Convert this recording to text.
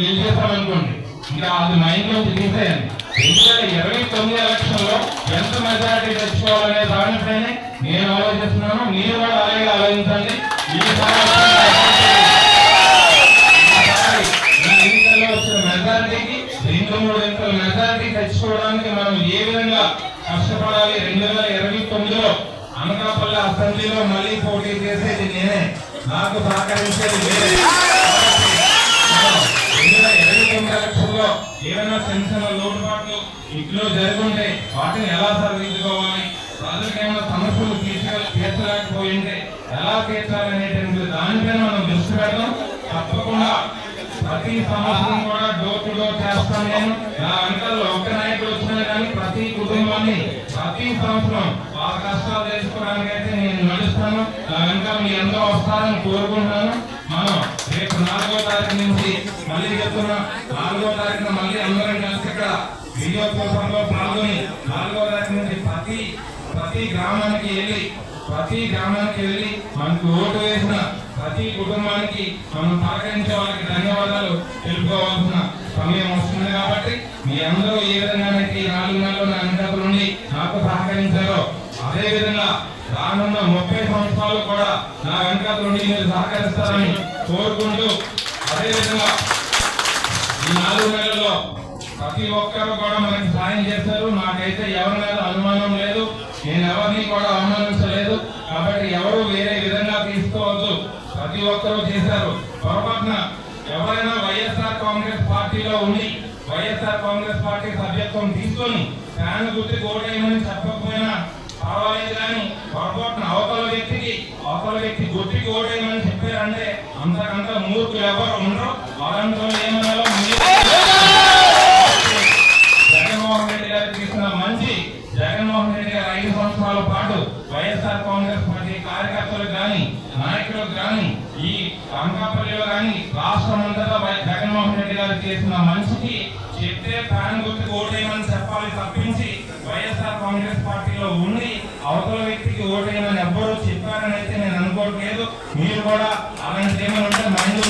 గెలిచేస్తామనుకోండి ఇంకా అది మైండ్ నుంచి తీసేయండి ఎందుకంటే ఇరవై తొమ్మిది ఎలక్షన్లో ఎంత మెజారిటీ తెచ్చుకోవాలనే దానిపైనే నేను ఆలోచిస్తున్నాను. మీరు కూడా అలాగే ఆలోచించండి. ఈ ఎన్నికల్లో వచ్చిన మెజారిటీకి రెండు మూడు అంకెల మెజారిటీ తెచ్చుకోవడానికి మనం ఏ విధంగా కష్టపడాలి? రెండు వేల ఇరవై తొమ్మిదిలో అనకాపల్లి అసెంబ్లీలో మళ్ళీ పోటీ చేసేది నేనే. నాకు సహకరించేది వేరే తొమ్మిది ఏమైనా చిన్న చిన్న లోటుపాట్లు ఇంట్లో జరుగుంటే వాటిని ఎలా సరిదిద్దుకోవాలి? ప్రజలకు ఏమైనా సమస్యలు తీర్చలేకపోయి ఉంటే ఎలా తీర్చాలనేటువంటి దానిపైన మనం దృష్టి పెడదాం. తప్పకుండా ప్రతి సంవత్సరం కూడా డోర్ టు డోర్ చేస్తాను నేను. నా వెనకాల ఒక్క నాయకుడు వచ్చినా కానీ ప్రతి కుటుంబాన్ని ప్రతి సంవత్సరం వాళ్ళ కష్టాలు తెలుసుకోవడానికైతే అయితే నేను నడుస్తాను. నా వెనకాల మీ అందరూ వస్తారని కోరుకుంటున్నాను. మనం రేపు నాలుగో తారీఖు నుంచి మళ్ళీ చెప్తున్నా నాలుగో తారీఖున మళ్ళీ అందరం కలిసి ఇక్కడ విజయోత్సవంలో పాల్గొని నాలుగో తారీఖు నుంచి ప్రతి ప్రతి గ్రామానికి వెళ్ళి ప్రతి గ్రామానికి వెళ్ళి మనకు ఓటు వేసిన ప్రతి కుటుంబానికి మనం సహకరించే వాళ్ళకి ధన్యవాదాలు తెలుపుకోవాల్సిన సమయం వస్తుంది కాబట్టి మీ అందరూ ఏ విధంగానైతే ఈ నాలుగు నెలలు నా వెనకాల నుండి నాకు సహకరించారో అదే విధంగా రానున్న ముప్పై సంవత్సరాలు కూడా నా వెనకాల నుండి మీరు సహకరిస్తారని కోరుకుంటూ అదేవిధంగా ఈ నాలుగు నెలల్లో ప్రతి ఒక్కరు కూడా మనకి సాయం చేశారు. నాకైతే ఎవరి మీద అనుమానం లేదు. నేను ఎవరిని కూడా అవమానించలేదు. కాబట్టి ఎవరు వేరే విధంగా తీసుకోవద్దు. ప్రతి ఒక్కరూ చేశారు. పొరపాటున ఎవరైనా వైఎస్ఆర్ కాంగ్రెస్ పార్టీలో ఉండి వైఎస్ఆర్ కాంగ్రెస్ పార్టీ సభ్యత్వం తీసుకొని ఫ్యాన్ గుర్తి ఓటేయమని చెప్పకపోయినా పర్వాలేదు కానీ పొరపాటున అవతల వ్యక్తికి అవతల వ్యక్తి గుర్తి ఓటేయమని చెప్పారంటే అంతకంత మూర్ఖులు ఎవరు ఉండరు అలాంటి ఏమన్నాలో జగన్మోహన్ రెడ్డి గారు తీసుకున్న మంచి జగన్మోహన్ రెడ్డి గారు ఐదు సంవత్సరాల పాటు వైఎస్ఆర్ కాంగ్రెస్ పార్టీ కార్యకర్తలు కానీ నాయకులకు కానీ ఈ అనకాపల్లిలో కానీ రాష్ట్రం అంతటా వై- జగన్మోహన్ రెడ్డి గారు చేసిన మంచికి చెప్తే ఫ్యాన్ గుర్తుకు ఓటేయమని చెప్పాలి తప్పించి వైఎస్ఆర్ కాంగ్రెస్ పార్టీలో ఉండి అవతల వ్యక్తికి ఓటేయమని ఎవ్వరూ చెప్పారని అయితే నేను అనుకోవట్లేదు మీరు కూడా అలాంటి ఏమైనా ఉంటే మైండ్